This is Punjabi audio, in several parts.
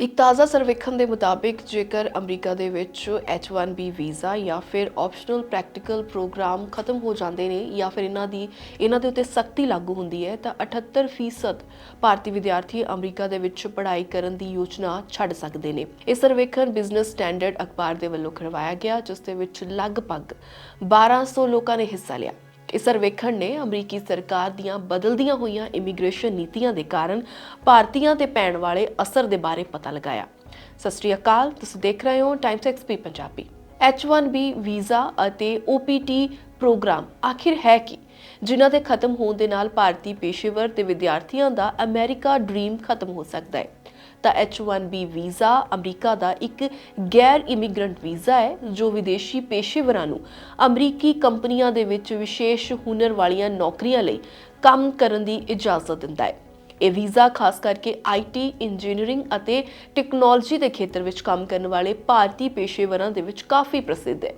ਇੱਕ ਤਾਜ਼ਾ ਸਰਵੇਖਣ ਦੇ ਮੁਤਾਬਿਕ, ਜੇਕਰ ਅਮਰੀਕਾ ਦੇ ਵਿੱਚ H1B ਵੀਜ਼ਾ ਜਾਂ ਫਿਰ ਆਪਸ਼ਨਲ ਪ੍ਰੈਕਟੀਕਲ ਪ੍ਰੋਗਰਾਮ ਖਤਮ ਹੋ ਜਾਂਦੇ ਨੇ ਜਾਂ ਫਿਰ ਇਹਨਾਂ ਦੀ, ਇਹਨਾਂ ਦੇ ਉੱਤੇ ਸਖਤੀ ਲਾਗੂ ਹੁੰਦੀ ਹੈ, ਤਾਂ 78% ਭਾਰਤੀ ਵਿਦਿਆਰਥੀ ਅਮਰੀਕਾ ਦੇ ਵਿੱਚ ਪੜ੍ਹਾਈ ਕਰਨ ਦੀ ਯੋਜਨਾ ਛੱਡ ਸਕਦੇ ਨੇ। ਇਹ ਸਰਵੇਖਣ ਬਿਜ਼ਨਸ ਸਟੈਂਡਰਡ ਅਖਬਾਰ ਦੇ ਵੱਲੋਂ ਕਰਵਾਇਆ ਗਿਆ, ਜਿਸ ਦੇ ਵਿੱਚ ਲਗਭਗ 1200 ਲੋਕਾਂ ਨੇ ਹਿੱਸਾ ਲਿਆ। ਇਸ ਸਰਵੇਖਣ ਨੇ ਅਮਰੀਕੀ ਸਰਕਾਰ ਦੀਆਂ ਬਦਲਦੀਆਂ ਹੋਈਆਂ ਇਮੀਗ੍ਰੇਸ਼ਨ ਨੀਤੀਆਂ ਦੇ ਕਾਰਨ ਭਾਰਤੀਆਂ ਤੇ ਪੈਣ ਵਾਲੇ ਅਸਰ ਦੇ ਬਾਰੇ ਪਤਾ ਲਗਾਇਆ। ਸਤਿ ਸ਼੍ਰੀ ਅਕਾਲ, ਤੁਸੀਂ ਦੇਖ ਰਹੇ ਹੋ Times XP Punjabi. H1B visa ਅਤੇ OPT ਪ੍ਰੋਗਰਾਮ ਆਖਿਰ ਹੈ ਕੀ? ਜਿਨ੍ਹਾਂ ਦੇ ਖਤਮ ਹੋਣ ਦੇ ਨਾਲ ਭਾਰਤੀ ਪੇਸ਼ੇਵਰ ਤੇ ਵਿਦਿਆਰਥੀਆਂ ਦਾ ਅਮਰੀਕਾ ਡ੍ਰੀਮ ਖਤਮ ਹੋ ਸਕਦਾ ਹੈ। ਤਾਂ H1B ਵੀਜ਼ਾ ਅਮਰੀਕਾ ਦਾ ਇੱਕ ਗੈਰ ਇਮੀਗ੍ਰੈਂਟ ਵੀਜ਼ਾ ਹੈ, ਜੋ ਵਿਦੇਸ਼ੀ ਪੇਸ਼ੇਵਰਾਂ ਨੂੰ ਅਮਰੀਕੀ ਕੰਪਨੀਆਂ ਦੇ ਵਿੱਚ ਵਿਸ਼ੇਸ਼ ਹੁਨਰ ਵਾਲੀਆਂ ਨੌਕਰੀਆਂ ਲਈ ਕੰਮ ਕਰਨ ਦੀ ਇਜਾਜ਼ਤ ਦਿੰਦਾ ਹੈ। ਇਹ ਵੀਜ਼ਾ ਖਾਸ ਕਰਕੇ ਆਈਟੀ ਇੰਜੀਨੀਅਰਿੰਗ ਅਤੇ ਟੈਕਨੋਲੋਜੀ ਦੇ ਖੇਤਰ ਵਿੱਚ ਕੰਮ ਕਰਨ ਵਾਲੇ ਭਾਰਤੀ ਪੇਸ਼ੇਵਰਾਂ ਦੇ ਵਿੱਚ ਕਾਫੀ ਪ੍ਰਸਿੱਧ ਹੈ।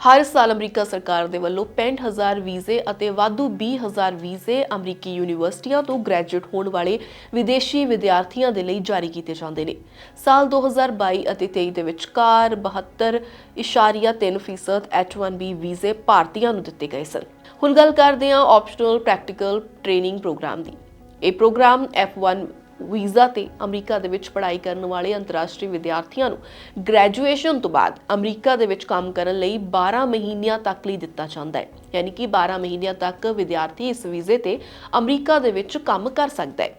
ਹਰ ਸਾਲ ਅਮਰੀਕਾ ਸਰਕਾਰ ਦੇ ਵੱਲੋਂ 65000 ਵੀਜ਼ੇ ਅਤੇ ਵਾਧੂ 20000 ਵੀਜ਼ੇ ਅਮਰੀਕੀ ਯੂਨੀਵਰਸਿਟੀਆਂ ਤੋਂ ਗ੍ਰੈਜੂਏਟ ਹੋਣ ਵਾਲੇ ਵਿਦੇਸ਼ੀ ਵਿਦਿਆਰਥੀਆਂ ਦੇ ਲਈ ਜਾਰੀ ਕੀਤੇ ਜਾਂਦੇ ਨੇ। ਸਾਲ 2022 ਅਤੇ 23 ਦੇ ਵਿਚਕਾਰ 72.3% H1B ਵੀਜ਼ੇ ਭਾਰਤੀਆਂ ਨੂੰ ਦਿੱਤੇ ਗਏ ਸਨ। ਹੁਣ ਗੱਲ ਕਰਦੇ ਹਾਂ ਆਪਸ਼ਨਲ ਪ੍ਰੈਕਟੀਕਲ ਟ੍ਰੇਨਿੰਗ ਪ੍ਰੋਗਰਾਮ ਦੀ। ਇਹ ਪ੍ਰੋਗਰਾਮ F1 ਵੀਜ਼ਾ ਤੇ ਅਮਰੀਕਾ ਦੇ ਵਿੱਚ ਪੜ੍ਹਾਈ ਕਰਨ ਵਾਲੇ ਅੰਤਰਰਾਸ਼ਟਰੀ ਵਿਦਿਆਰਥੀਆਂ ਨੂੰ ਗ੍ਰੈਜੂਏਸ਼ਨ ਤੋਂ ਬਾਅਦ ਅਮਰੀਕਾ ਦੇ ਵਿੱਚ ਕੰਮ ਕਰਨ ਲਈ 12 ਮਹੀਨਿਆਂ ਤੱਕ ਲਈ ਦਿੱਤਾ ਜਾਂਦਾ ਹੈ। ਯਾਨੀ ਕਿ 12 ਮਹੀਨਿਆਂ ਤੱਕ ਵਿਦਿਆਰਥੀ ਇਸ ਵੀਜ਼ੇ ਤੇ ਅਮਰੀਕਾ ਦੇ ਵਿੱਚ ਕੰਮ ਕਰ ਸਕਦਾ ਹੈ।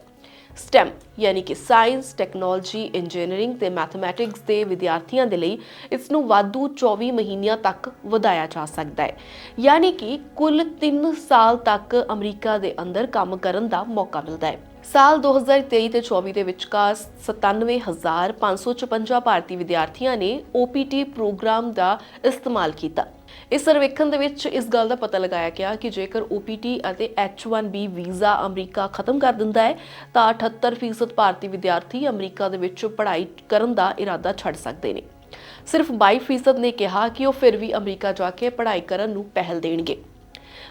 STEM ਯਾਨੀ ਕਿ ਸਾਇੰਸ, ਟੈਕਨੋਲੋਜੀ, ਇੰਜੀਨੀਅਰਿੰਗ ਤੇ ਮੈਥਮੈਟਿਕਸ ਦੇ ਵਿਦਿਆਰਥੀਆਂ ਦੇ ਲਈ ਇਸ ਨੂੰ ਵਾਧੂ 24 ਮਹੀਨਿਆਂ ਤੱਕ ਵਧਾਇਆ ਜਾ ਸਕਦਾ ਹੈ। ਯਾਨੀ ਕਿ ਕੁੱਲ 3 ਸਾਲ ਤੱਕ ਅਮਰੀਕਾ ਦੇ ਅੰਦਰ ਕੰਮ ਕਰਨ ਦਾ ਮੌਕਾ ਮਿਲਦਾ ਹੈ। ਸਾਲ 2023 ਤੇ 24 ਦੇ ਵਿਚਕਾਰ 97556 ਭਾਰਤੀ ਵਿਦਿਆਰਥੀਆਂ ਨੇ OPT ਪ੍ਰੋਗਰਾਮ ਦਾ ਇਸਤੇਮਾਲ ਕੀਤਾ। ਇਸ ਸਰਵੇਖਣ ਦੇ ਵਿੱਚ ਇਸ ਗੱਲ ਦਾ ਪਤਾ ਲਗਾਇਆ ਗਿਆ ਕਿ ਜੇਕਰ OPT ਅਤੇ H1B ਵੀਜ਼ਾ ਅਮਰੀਕਾ ਖਤਮ ਕਰ ਦਿੰਦਾ ਹੈ, ਤਾਂ 78% ਭਾਰਤੀ ਵਿਦਿਆਰਥੀ ਅਮਰੀਕਾ ਦੇ ਵਿੱਚ ਪੜ੍ਹਾਈ ਕਰਨ ਦਾ ਇਰਾਦਾ ਛੱਡ ਸਕਦੇ ਨੇ। ਸਿਰਫ 22% ਨੇ ਕਿਹਾ ਕਿ ਉਹ ਫਿਰ ਵੀ ਅਮਰੀਕਾ ਜਾ ਕੇ ਪੜ੍ਹਾਈ ਕਰਨ ਨੂੰ ਪਹਿਲ ਦੇਣਗੇ।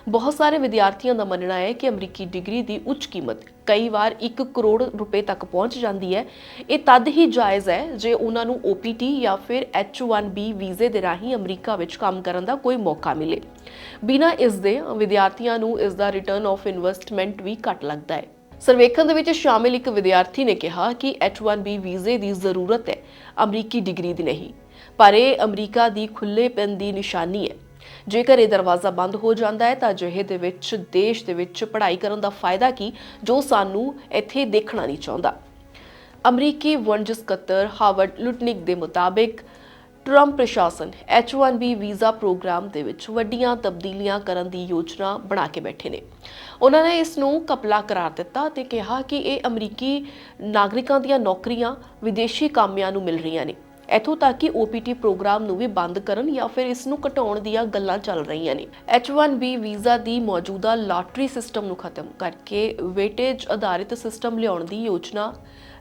ਬਹੁਤ ਸਾਰੇ ਵਿਦਿਆਰਥੀਆਂ ਦਾ ਮੰਨਣਾ ਹੈ ਕਿ ਅਮਰੀਕੀ ਡਿਗਰੀ ਦੀ ਉੱਚ ਕੀਮਤ ਕਈ ਵਾਰ 1 ਕਰੋੜ ਰੁਪਏ ਤੱਕ ਪਹੁੰਚ ਜਾਂਦੀ ਹੈ। ਇਹ ਤਦ ਹੀ ਜਾਇਜ਼ ਹੈ ਜੇ ਉਹਨਾਂ ਨੂੰ OPT ਜਾਂ ਫਿਰ H1B ਵੀਜ਼ੇ ਦੇ ਰਾਹੀਂ ਅਮਰੀਕਾ ਵਿੱਚ ਕੰਮ ਕਰਨ ਦਾ ਕੋਈ ਮੌਕਾ ਮਿਲੇ। ਬਿਨਾਂ ਇਸ ਦੇ ਵਿਦਿਆਰਥੀਆਂ ਨੂੰ ਇਸ ਦਾ ਰਿਟਰਨ ਆਫ ਇਨਵੈਸਟਮੈਂਟ ਵੀ ਘੱਟ ਲੱਗਦਾ ਹੈ। ਸਰਵੇਖਣ ਦੇ ਵਿੱਚ ਸ਼ਾਮਿਲ ਇੱਕ ਵਿਦਿਆਰਥੀ ਨੇ ਕਿਹਾ ਕਿ H1B ਵੀਜ਼ੇ ਦੀ ਜ਼ਰੂਰਤ ਹੈ, ਅਮਰੀਕੀ ਡਿਗਰੀ ਦੀ ਨਹੀਂ, ਪਰ ਇਹ ਅਮਰੀਕਾ ਦੀ ਖੁੱਲੇਪਨ ਦੀ ਨਿਸ਼ਾਨੀ ਹੈ। ਜੇਕਰ ਇਹ ਦਰਵਾਜ਼ਾ ਬੰਦ ਹੋ ਜਾਂਦਾ ਹੈ, ਤਾਂ ਅਜਿਹੇ ਦੇ ਵਿੱਚ, ਦੇਸ਼ ਦੇ ਵਿੱਚ ਪੜ੍ਹਾਈ ਕਰਨ ਦਾ ਫਾਇਦਾ ਕੀ, ਜੋ ਸਾਨੂੰ ਇੱਥੇ ਦੇਖਣਾ ਨਹੀਂ ਚਾਹੁੰਦਾ। ਅਮਰੀਕੀ ਵਣਜ ਸਕੱਤਰ ਹਾਵਰਡ ਲੁਟਨਿਕ ਦੇ ਮੁਤਾਬਿਕ, ਟਰੰਪ ਪ੍ਰਸ਼ਾਸਨ H1B ਵੀਜ਼ਾ ਪ੍ਰੋਗਰਾਮ ਦੇ ਵਿੱਚ ਵੱਡੀਆਂ ਤਬਦੀਲੀਆਂ ਕਰਨ ਦੀ ਯੋਜਨਾ ਬਣਾ ਕੇ ਬੈਠੇ ਨੇ। ਉਹਨਾਂ ਨੇ ਇਸ ਨੂੰ ਕਪਲਾ ਕਰਾਰ ਦਿੱਤਾ ਤੇ ਕਿਹਾ ਕਿ ਇਹ ਅਮਰੀਕੀ ਨਾਗਰਿਕਾਂ ਦੀਆਂ ਨੌਕਰੀਆਂ ਵਿਦੇਸ਼ੀ ਕਾਮਿਆਂ ਨੂੰ ਮਿਲ ਰਹੀਆਂ ਨੇ। ਇਥੋਂ ਤੱਕ ਕਿ OPT ਪ੍ਰੋਗਰਾਮ ਨੂੰ ਵੀ ਬੰਦ ਕਰਨ ਜਾਂ ਫਿਰ ਇਸ ਨੂੰ ਘਟਾਉਣ ਦੀਆਂ ਗੱਲਾਂ ਚੱਲ ਰਹੀਆਂ ਨੇ। H1B ਵੀਜ਼ਾ ਦੀ ਮੌਜੂਦਾ ਲਾਟਰੀ ਸਿਸਟਮ ਨੂੰ ਖਤਮ ਕਰਕੇ ਵੇਟੇਜ ਆਧਾਰਿਤ ਸਿਸਟਮ ਲਿਆਉਣ ਦੀ ਯੋਜਨਾ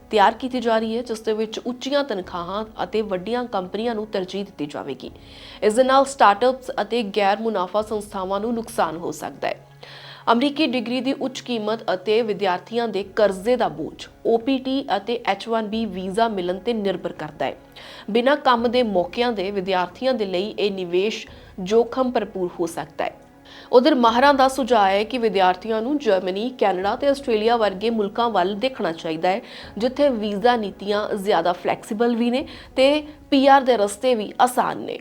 ਤਿਆਰ ਕੀਤੀ ਜਾ ਰਹੀ ਹੈ, ਜਿਸ ਦੇ ਵਿੱਚ ਉੱਚੀਆਂ ਤਨਖਾਹਾਂ ਅਤੇ ਵੱਡੀਆਂ ਕੰਪਨੀਆਂ ਨੂੰ ਤਰਜੀਹ ਦਿੱਤੀ ਜਾਵੇਗੀ। ਇਸ ਦੇ ਨਾਲ ਸਟਾਰਟਅਪਸ ਅਤੇ ਗੈਰ ਮੁਨਾਫਾ ਸੰਸਥਾਵਾਂ ਨੂੰ ਨੁਕਸਾਨ ਹੋ ਸਕਦਾ ਹੈ। ਅਮਰੀਕੀ ਡਿਗਰੀ ਦੀ ਉੱਚ ਕੀਮਤ ਅਤੇ ਵਿਦਿਆਰਥੀਆਂ ਦੇ ਕਰਜ਼ੇ ਦਾ ਬੋਝ OPT ਅਤੇ H1B ਵੀਜ਼ਾ ਮਿਲਣ ਤੇ ਨਿਰਭਰ ਕਰਦਾ ਹੈ। ਬਿਨਾਂ ਕੰਮ ਦੇ ਮੌਕਿਆਂ ਦੇ ਵਿਦਿਆਰਥੀਆਂ ਦੇ ਲਈ ਇਹ ਨਿਵੇਸ਼ ਜੋਖਮ ਭਰਪੂਰ ਹੋ ਸਕਦਾ ਹੈ। ਉਧਰ ਮਾਹਰਾਂ ਦਾ ਸੁਝਾਅ ਹੈ ਕਿ ਵਿਦਿਆਰਥੀਆਂ ਨੂੰ ਜਰਮਨੀ, ਕੈਨੇਡਾ ਤੇ ਆਸਟ੍ਰੇਲੀਆ ਵਰਗੇ ਮੁਲਕਾਂ ਵੱਲ ਦੇਖਣਾ ਚਾਹੀਦਾ ਹੈ, ਜਿੱਥੇ ਵੀਜ਼ਾ ਨੀਤੀਆਂ ਜ਼ਿਆਦਾ ਫਲੈਕਸੀਬਲ ਵੀ ਨੇ ਤੇ ਪੀਆਰ ਦੇ ਰਸਤੇ ਵੀ ਆਸਾਨ ਨੇ।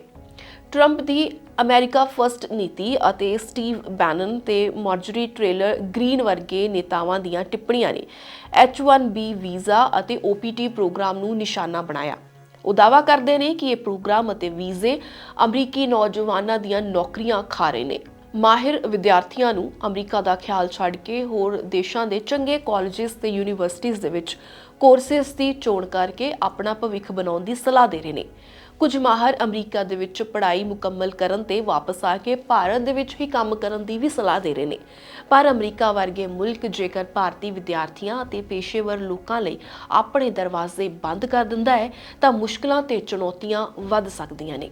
ਟਰੰਪ ਦੀ ਅਮਰੀਕਾ ਫਰਸਟ ਨੀਤੀ ਅਤੇ ਸਟੀਵ ਬੈਨਨ ਤੇ ਮਾਰਜਰੀ ਟ੍ਰੇਲਰ ਗ੍ਰੀਨ ਵਰਗੇ ਨੇਤਾਵਾਂ ਦੀਆਂ ਟਿੱਪਣੀਆਂ ਨੇ। H1B ਵੀਜ਼ਾ ਅਤੇ OPT ਪ੍ਰੋਗਰਾਮ ਨੂੰ ਨਿਸ਼ਾਨਾ ਬਣਾਇਆ। ਉਹ ਦਾਅਵਾ ਕਰਦੇ ਨੇ ਕਿ ਇਹ ਪ੍ਰੋਗਰਾਮ ਅਤੇ ਵੀਜ਼ੇ ਅਮਰੀਕੀ ਨੌਜਵਾਨਾਂ ਦੀਆਂ ਨੌਕਰੀਆਂ ਖਾ ਰਹੇ ਨੇ। ਮਾਹਿਰ ਵਿਦਿਆਰਥੀਆਂ ਨੂੰ ਅਮਰੀਕਾ ਦਾ ਖਿਆਲ ਛੱਡ ਕੇ ਹੋਰ ਦੇਸ਼ਾਂ ਦੇ ਚੰਗੇ ਕਾਲਜਸ ਤੇ ਯੂਨੀਵਰਸਿਟੀਆਂ ਦੇ ਵਿੱਚ ਕੋਰਸਿਸ ਦੀ ਚੋਣ ਕਰਕੇ ਆਪਣਾ ਭਵਿੱਖ ਬਣਾਉਣ ਦੀ ਸਲਾਹ ਦੇ ਰਹੇ ਨੇ। ਕੁਝ ਮਾਹਰ ਅਮਰੀਕਾ ਦੇ ਵਿੱਚ ਪੜ੍ਹਾਈ ਮੁਕੰਮਲ ਕਰਨ ਤੇ ਵਾਪਸ ਆ ਕੇ ਭਾਰਤ ਦੇ ਵਿੱਚ ਹੀ ਕੰਮ ਕਰਨ ਦੀ ਵੀ ਸਲਾਹ ਦੇ ਰਹੇ ਨੇ। ਪਰ ਅਮਰੀਕਾ ਵਰਗੇ ਮੁਲਕ ਜੇਕਰ ਭਾਰਤੀ ਵਿਦਿਆਰਥੀਆਂ ਅਤੇ ਪੇਸ਼ੇਵਰ ਲੋਕਾਂ ਲਈ ਆਪਣੇ ਦਰਵਾਜ਼ੇ ਬੰਦ ਕਰ ਦਿੰਦਾ ਹੈ, ਤਾਂ ਮੁਸ਼ਕਲਾਂ ਤੇ ਚੁਣੌਤੀਆਂ ਵੱਧ ਸਕਦੀਆਂ ਨੇ।